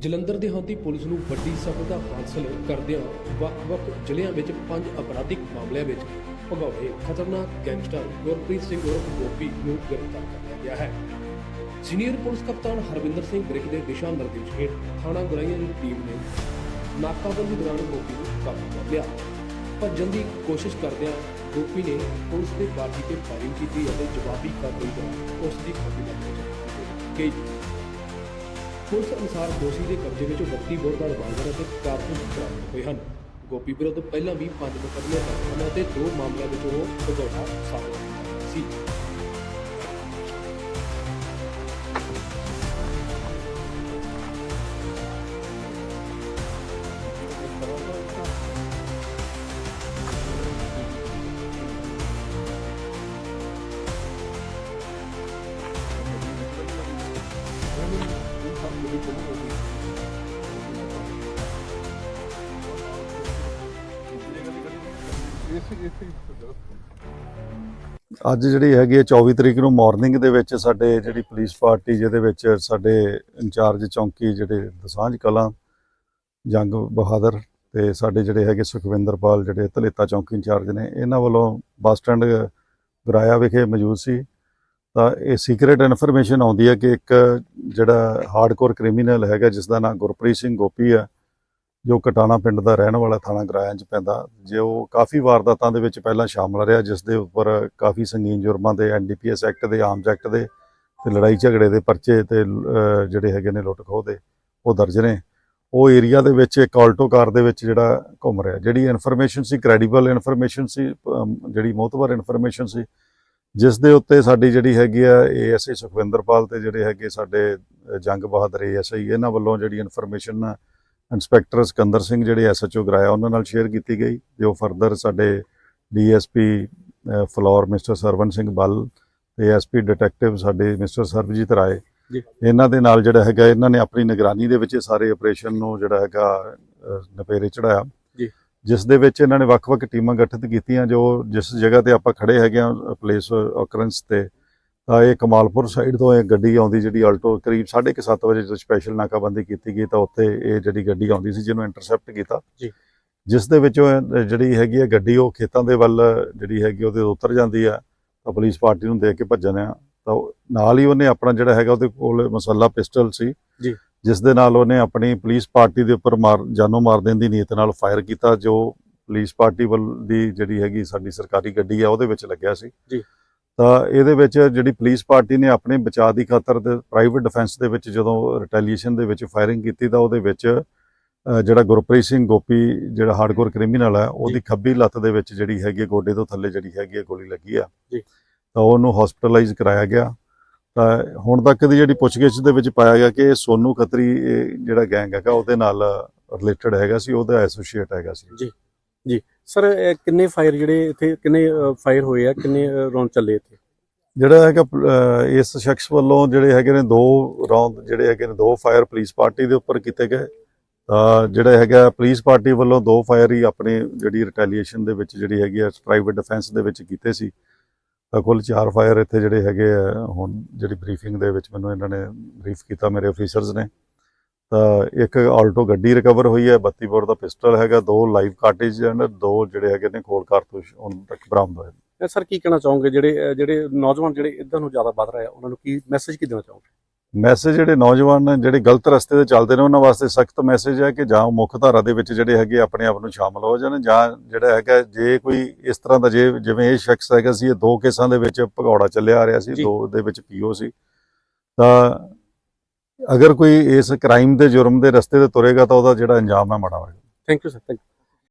ਜਲੰਧਰ ਦੇ ਪੁਲਿਸ ਨੂੰ ਵੱਡੀ ਸਫਲਤਾ ਹਾਸਲ ਕਰਦਿਆਂ ਵੱਖ-ਵੱਖ ਜ਼ਿਲ੍ਹਿਆਂ ਵਿੱਚ ਪੰਜ ਅਪਰਾਧਿਕ ਮਾਮਲਿਆਂ ਵਿੱਚ ਭਗੌੜੇ ਖਤਰਨਾਕ ਗੈਂਗਸਟਰ ਗੁਰਪ੍ਰੀਤ ਸਿੰਘ ਉਰਫ ਗੋਪੀ ਨੂੰ ਗ੍ਰਿਫਤਾਰ ਕਰ ਲਿਆ ਗਿਆ ਹੈ। ਸੀਨੀਅਰ ਪੁਲਿਸ ਕਪਤਾਨ ਹਰਵਿੰਦਰ ਸਿੰਘ ਬ੍ਰਿਕ ਦੇ ਦਿਸ਼ਾ ਨਿਰਦੇਸ਼ ਹੇਠ ਥਾਣਾ ਗੁਰਾਈਆਂ ਦੀ ਟੀਮ ਨੇ ਨਾਕਾਬੰਦੀ ਦੌਰਾਨ ਗੋਪੀ ਨੂੰ ਕਾਬੂ ਕਰ ਲਿਆ। ਭੱਜਣ ਦੀ ਕੋਸ਼ਿਸ਼ ਕਰਦਿਆਂ ਗੋਪੀ ਨੇ ਪੁਲਿਸ ਦੇ ਬਾਗੀ ਤੇ ਫਾਇਰਿੰਗ ਕੀਤੀ ਅਤੇ ਜਵਾਬੀ ਕਾਰਵਾਈ ਦੌਰਾਨ ਉਸ ਦੀ ਖੋਪੀ ਲੱਗ ਗਈ ਪੁਲਿਸ ਅਨੁਸਾਰ ਦੋਸ਼ੀ ਦੇ ਕਬਜ਼ੇ ਵਿੱਚ 32 ਬੋਰ ਦਾ ਰਿਵਾਲਵਰ ਅਤੇ ਕਾਰਤੂਸ ਬਰਾਮਦ ਹੋਏ ਹਨ। ਗੋਪੀ ਵਿਰੁੱਧ ਪਹਿਲਾਂ ਵੀ ਪੰਜ ਮੁਕੱਦਮੇ ਦਰਜ ਹਨ ਅਤੇ ਦੋ ਮਾਮਲਿਆਂ ਵਿੱਚ ਉਹ ਭਗੌੜਾ ਸਾਬਤ ਆਇਆ ਸੀ। ਅੱਜ ਜਿਹੜੀ ਹੈਗੀ ਹੈ 24 ਤਰੀਕ ਨੂੰ ਮਾਰਨਿੰਗ ਦੇ ਵਿੱਚ ਸਾਡੇ ਜਿਹੜੀ ਪੁਲਿਸ ਪਾਰਟੀ ਜਿਹਦੇ ਵਿੱਚ ਸਾਡੇ ਇੰਚਾਰਜ ਚੌਂਕੀ ਜਿਹੜੇ ਦਸਾਂਝ ਕਲਾਂ, ਜੰਗ ਬਹਾਦਰ ਤੇ ਸਾਡੇ ਜਿਹੜੇ ਹੈਗੇ ਸੁਖਵਿੰਦਰਪਾਲ ਜਿਹੜੇ ਧਲੇਤਾ ਚੌਂਕੀ ਇੰਚਾਰਜ ਨੇ, ਇਹਨਾਂ ਵੱਲੋਂ ਬੱਸ ਸਟੈਂਡ ਗਰਾਇਆ ਵਿਖੇ ਮੌਜੂਦ ਸੀ। ਤਾਂ ਇਹ ਸੀਕ੍ਰੀਟ ਇਨਫੋਰਮੇਸ਼ਨ ਆਉਂਦੀ ਹੈ ਕਿ ਇੱਕ ਜਿਹੜਾ ਹਾਰਡਕੋਰ ਕ੍ਰਿਮੀਨਲ ਹੈਗਾ ਜਿਸ ਦਾ ਨਾਮ ਗੁਰਪ੍ਰੀਤ ਸਿੰਘ ਗੋਪੀ ਹੈ, ਜੋ ਕਟਾਣਾ ਪਿੰਡ ਦਾ ਰਹਿਣ ਵਾਲਾ ਥਾਣਾ ਗਰਾਇਆ 'ਚ ਪੈਂਦਾ। ਜੋ ਕਾਫੀ ਵਾਰਦਾਤਾਂ ਦੇ ਵਿੱਚ ਪਹਿਲਾਂ ਸ਼ਾਮਲ ਰਿਹਾ ਜਿਸ ਦੇ ਉੱਪਰ ਕਾਫੀ ਸੰਗੀਨ ਜੁਰਮਾਂ ਦੇ ਐਨਡੀਪੀਐਸ ਐਕਟ ਦੇ ਆਰਮਸ ਐਕਟ ਦੇ ਤੇ ਲੜਾਈ ਝਗੜੇ ਦੇ ਪਰਚੇ ਤੇ ਜਿਹੜੇ ਹੈਗੇ ਨੇ ਲੁੱਟ ਖੋਹ ਦੇ, ਉਹ ਦਰਜ ਨੇ। ਉਹ ਏਰੀਆ ਦੇ ਵਿੱਚ ਇੱਕ ਆਲਟੋ ਕਾਰ ਦੇ ਵਿੱਚ ਜਿਹੜਾ ਘੁੰਮ ਰਿਹਾ, ਜਿਹੜੀ ਇਨਫੋਰਮੇਸ਼ਨ ਸੀ ਕ੍ਰੈਡੀਬਲ ਇਨਫੋਰਮੇਸ਼ਨ ਸੀ ਜਿਹੜੀ ਮੋਤਬਰ ਇਨਫੋਰਮੇਸ਼ਨ ਸੀ ਜਿਸ ਦੇ ਉੱਤੇ ਸਾਡੀ ਜਿਹੜੀ ਹੈਗੀ ਆ ਏਐਸਆਈ ਸੁਖਵਿੰਦਰਪਾਲ ਤੇ ਜਿਹੜੇ ਹੈਗੇ ਸਾਡੇ ਜੰਗ ਬਹਾਦਰ ਏਐਸਆਈ ਇਹਨਾਂ ਵੱਲੋਂ ਜਿਹੜੀ ਇਨਫੋਰਮੇਸ਼ਨ ਇੰਸਪੈਕਟਰ ਸਿਕੰਦਰ ਸਿੰਘ ਜਿਹੜੇ ਐਸਐਚਓ ਗਰਾਇਆ ਉਹਨਾਂ ਨਾਲ ਸ਼ੇਅਰ ਕੀਤੀ ਗਈ ਜੋ ਫਰਦਰ ਸਾਡੇ ਡੀਐਸਪੀ ਫਲੋਰ ਮਿਸਟਰ ਸਰਵਨ ਸਿੰਘ ਬੱਲ ਤੇ ਐਸਪੀ ਡਿਟੈਕਟਿਵ ਸਾਡੇ ਮਿਸਟਰ ਸਰਬਜੀਤ ਰਾਏ ਜੀ। ਇਹਨਾਂ ਦੇ ਨਾਲ ਜਿਹੜਾ ਹੈਗਾ ਇਹਨਾਂ ਨੇ ਆਪਣੀ ਨਿਗਰਾਨੀ ਦੇ ਵਿੱਚ ਸਾਰੇ ਆਪਰੇਸ਼ਨ ਨੂੰ ਜਿਹੜਾ ਹੈਗਾ ਨਪੇਰੇ ਚੜਾਇਆ। ਜਿਸ ਦੇ ਵਿੱਚ ਇਹਨਾਂ ਨੇ ਵੱਖ-ਵੱਖ ਟੀਮਾਂ ਗਠਿਤ ਕੀਤੀਆਂ ਜੋ ਜਿਸ ਜਗ੍ਹਾ ਤੇ ਆਪਾਂ ਖੜੇ ਹੈਗੇ ਆ ਪਲੇਸ ਅਕਰੈਂਸ ਤੇ ਤਾਂ ਇਹ ਕਮਾਲਪੁਰ ਸਾਈਡ ਤੋਂ ਇਹ ਗੱਡੀ ਆਉਂਦੀ ਜਿਹੜੀ ਆਲਟੋ ਕਰੀਬ 7:30 ਵਜੇ ਜਦੋਂ ਸਪੈਸ਼ਲ ਨਾਕਾਬੰਦੀ ਕੀਤੀ ਗਈ ਤਾਂ ਉੱਥੇ ਇਹ ਜਿਹੜੀ ਗੱਡੀ ਆਉਂਦੀ ਸੀ ਜਿਹਨੂੰ ਇੰਟਰਸੈਪਟ ਕੀਤਾ ਜੀ। ਜਿਸ ਦੇ ਵਿੱਚ ਉਹ ਜਿਹੜੀ ਹੈਗੀ ਹੈ ਗੱਡੀ ਉਹ ਖੇਤਾਂ ਦੇ ਵੱਲ ਜਿਹੜੀ ਹੈਗੀ ਉਹਦੇ ਉਤਰ ਜਾਂਦੀ ਆ ਤਾਂ ਪੁਲਿਸ ਪਾਰਟੀ ਨੂੰ ਦੇਖ ਕੇ ਭੱਜਣ ਆ ਤਾਂ ਨਾਲ ਹੀ ਉਹਨੇ ਆਪਣਾ ਜਿਹੜਾ ਹੈਗਾ ਉਹਦੇ ਕੋਲ ਮਸੱਲਾ ਪਿਸਟਲ ਸੀ ਜੀ। ਜਿਸ ਦੇ ਨਾਲ ਉਹਨੇ ਆਪਣੀ ਪੁਲਿਸ ਪਾਰਟੀ ਦੇ ਉੱਪਰ ਮਾਰ ਜਾਨੋਂ ਮਾਰ ਦੇਣ ਦੀ ਨੀਅਤ ਨਾਲ ਫਾਇਰ ਕੀਤਾ ਜੋ ਪੁਲਿਸ ਪਾਰਟੀ ਵੱਲ ਦੀ ਜਿਹੜੀ ਹੈਗੀ ਸਾਡੀ ਸਰਕਾਰੀ ਗੱਡੀ ਆ ਉਹਦੇ ਵਿੱਚ ਲੱਗਿਆ ਸੀ ਜੀ। ਤਾਂ ਇਹਦੇ ਵਿੱਚ ਜਿਹੜੀ ਪੁਲਿਸ ਪਾਰਟੀ ਨੇ ਆਪਣੇ ਬਚਾਅ ਦੀ ਖਾਤਰ ਤੇ ਪ੍ਰਾਈਵੇਟ ਡਿਫੈਂਸ ਦੇ ਵਿੱਚ ਜਦੋਂ ਰਿਟੈਲੀਏਸ਼ਨ ਦੇ ਵਿੱਚ ਫਾਇਰਿੰਗ ਕੀਤੀ ਤਾਂ ਉਹਦੇ ਵਿੱਚ ਜਿਹੜਾ ਗੁਰਪ੍ਰੀਤ ਸਿੰਘ ਗੋਪੀ ਜਿਹੜਾ ਹਾਰਡਕੋਰ ਕ੍ਰਿਮੀਨਲ ਹੈ ਉਹਦੀ ਖੱਬੀ ਲੱਤ ਦੇ ਵਿੱਚ ਜਿਹੜੀ ਹੈਗੀ ਗੋਡੇ ਤੋਂ ਥੱਲੇ ਜਿਹੜੀ ਹੈਗੀ ਗੋਲੀ ਲੱਗੀ ਆ ਜੀ। ਤਾਂ ਉਹਨੂੰ ਹਸਪੀਟਲਾਈਜ਼ ਕਰਾਇਆ ਗਿਆ ਤਾਂ ਹੁਣ ਤੱਕ ਦੀ ਜਿਹੜੀ ਪੁੱਛਗਿੱਛ ਦੇ ਵਿੱਚ ਪਾਇਆ ਗਿਆ ਕਿ ਸੋਨੂ ਖੱਤਰੀ ਜਿਹੜਾ ਗੈਂਗ ਹੈਗਾ ਉਹਦੇ ਨਾਲ ਰਿਲੇਟਡ ਹੈਗਾ ਸੀ ਉਹਦਾ ਐਸੋਸੀਏਟ ਹੈਗਾ ਸੀ। ਸਰ ਇਹ ਕਿੰਨੇ ਫਾਇਰ ਜਿਹੜੇ ਇੱਥੇ ਕਿੰਨੇ ਫਾਇਰ ਹੋਏ ਆ ਕਿੰਨੇ ਰੌਂਡ ਚੱਲੇ ਇੱਥੇ? ਜਿਹੜਾ ਹੈਗਾ ਇਸ ਸ਼ਖਸ ਵੱਲੋਂ ਜਿਹੜੇ ਹੈਗੇ ਨੇ ਦੋ ਰੌਂਦ ਜਿਹੜੇ ਹੈਗੇ ਨੇ ਦੋ ਫਾਇਰ ਪੁਲਿਸ ਪਾਰਟੀ ਦੇ ਉੱਪਰ ਕੀਤੇ ਗਏ। ਤਾਂ ਜਿਹੜਾ ਹੈਗਾ ਪੁਲਿਸ ਪਾਰਟੀ ਵੱਲੋਂ ਦੋ ਫਾਇਰ ਹੀ ਆਪਣੇ ਜਿਹੜੀ ਰਿਟੈਲੀਏਸ਼ਨ ਦੇ ਵਿੱਚ ਜਿਹੜੀ ਹੈਗੀ ਆ ਪ੍ਰਾਈਵੇਟ ਡਿਫੈਂਸ ਦੇ ਵਿੱਚ ਕੀਤੇ ਸੀ। ਤਾਂ ਕੁੱਲ ਚਾਰ ਫਾਇਰ ਇੱਥੇ ਜਿਹੜੇ ਹੈਗੇ ਆ, ਹੁਣ ਜਿਹੜੀ ਬਰੀਫਿੰਗ ਦੇ ਵਿੱਚ ਮੈਨੂੰ ਇਹਨਾਂ ਨੇ ਬਰੀਫ ਕੀਤਾ, ਮੇਰੇ ਅਫੀਸਰਸ ਨੇ। ਤਾਂ ਇੱਕ ਆਲਟੋ ਗੱਡੀ ਰਿਕਵਰ ਹੋਈ ਹੈ 32 ਬੋਰ ਦਾ ਪਿਸਟਲ ਹੈਗਾ, ਦੋ ਲਾਈਵ ਕਾਰਟੇਜ ਐਂਡ ਦੋ ਜਿਹੜੇ ਹੈਗੇ ਨੇ ਖੋਲ ਕਾਰਤੂਸ ਹੁਣ ਤੱਕ ਬਰਾਮਦ ਹੋਏ ਇਹ ਸਰ, ਕੀ ਕਹਿਣਾ ਚਾਹੋਗੇ? ਜਿਹੜੇ ਜਿਹੜੇ ਨੌਜਵਾਨ ਜਿਹੜੇ ਇਦਾਂ ਨੂੰ ਜ਼ਿਆਦਾ ਵੱਧ ਰਹੇ ਆ, ਉਹਨਾਂ ਨੂੰ ਕੀ ਮੈਸੇਜ ਕੀ ਦੇਣਾ ਚਾਹੋਗੇ? ਮੈਸੇਜ ਜਿਹੜੇ ਨੌਜਵਾਨ ਨੇ ਜਿਹੜੇ ਗਲਤ ਰਸਤੇ ਤੇ ਚੱਲਦੇ ਨੇ ਉਹਨਾਂ ਵਾਸਤੇ ਸਖਤ ਮੈਸੇਜ ਹੈ ਕਿ ਜਾਂ ਮੁੱਖ ਧਾਰਾ ਦੇ ਵਿੱਚ ਜਿਹੜੇ ਹੈਗੇ ਆਪਣੇ ਆਪ ਨੂੰ ਸ਼ਾਮਲ ਹੋ ਜਾਣ ਜਾਂ ਜਿਹੜਾ ਹੈਗਾ ਜੇ ਕੋਈ ਇਸ ਤਰ੍ਹਾਂ ਦਾ ਜੇ ਜਿਵੇਂ ਇਹ ਸ਼ਖਸ ਹੈਗਾ ਸੀ ਇਹ ਦੋ ਕੇਸਾਂ ਦੇ ਵਿੱਚ ਭਗੌੜਾ ਚੱਲਿਆ ਆ ਰਿਹਾ ਸੀ। ਦੋ ਦੇ ਵਿੱਚ ਪੀਓ ਸੀ ਤਾਂ ਅਗਰ ਕੋਈ ਇਸ ਕ੍ਰਾਈਮ ਦੇ ਜੁਰਮ ਦੇ ਰਸਤੇ ਤੇ ਤੁਰੇਗਾ ਤਾਂ ਉਹਦਾ ਜਿਹੜਾ ਅੰਜਾਮ ਹੈ ਮਾੜਾ ਹੋਵੇਗਾ ਥੈਂਕ ਯੂ ਸਰ ਥੈਂਕ